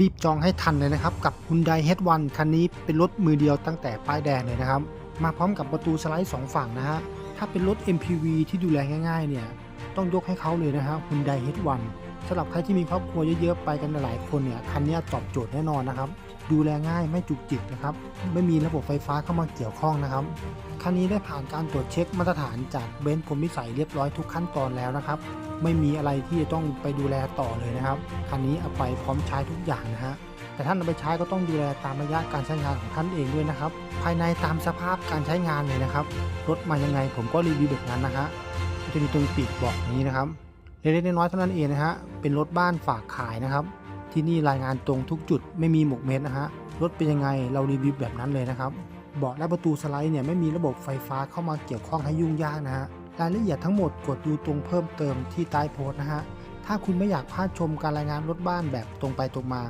รีบจองให้ทันเลยนะครับกับ Hyundai H1 คันนี้เป็นรถมือเดียวตั้งแต่ป้ายแดงเลยนะครับ มาพร้อมกับประตูสไลด์สองฝั่งนะฮะถ้าเป็นรถ MPV ที่ดูแลง่ายๆเนี่ย ต้องยกให้เขาเลยนะฮะ Hyundai H1 สำหรับใครที่มีครอบครัวเยอะๆไปกันหลายคนเนี่ยคันนี้ตอบโจทย์แน่นอนนะครับ ดูแลง่ายไม่จุกจิกนะครับ ไม่มีระบบไฟฟ้าเข้ามาเกี่ยวข้องนะครับ คันนี้ได้ผ่านการตรวจเช็คมาตรฐานจากเบนซ์พรมวิสัยเรียบร้อยทุกขั้นตอนแล้วนะครับ ไม่มีอะไรที่จะต้องไปดูแลต่อเลยนะครับ คันนี้เอาไปพร้อมใช้ทุกอย่างนะฮะแต่ท่านเอาไปใช้ก็ต้องดูแลตามระยะการใช้งานของท่านเองด้วยนะครับ ภายในตามสภาพการใช้งานเลยนะครับ รถมายังไงผมก็รีวิวแบบนั้นนะฮะ จะมีตรงปีกบอกอย่างนี้นะครับเล็กๆน้อยๆเท่านั้นเองนะฮะเป็นรถบ้านฝากขายนะครับ ที่นี่รายงานตรงทุกจุดไม่มีหมกเม็ดนะฮะรถเป็นยังไงเรารีวิวแบบนั้นเลยนะครับเบาะและประตูสไลด์เนี่ยไม่มีระบบไฟฟ้าเข้ามาเกี่ยวข้องให้ยุ่งยากนะฮะรายละเอียดทั้งหมดกดดูตรงเพิ่มเติมที่ใต้โพสต์นะฮะถ้าคุณไม่อยากพลาดชมการรายงานรถบ้านแบบตรงไปตรงมา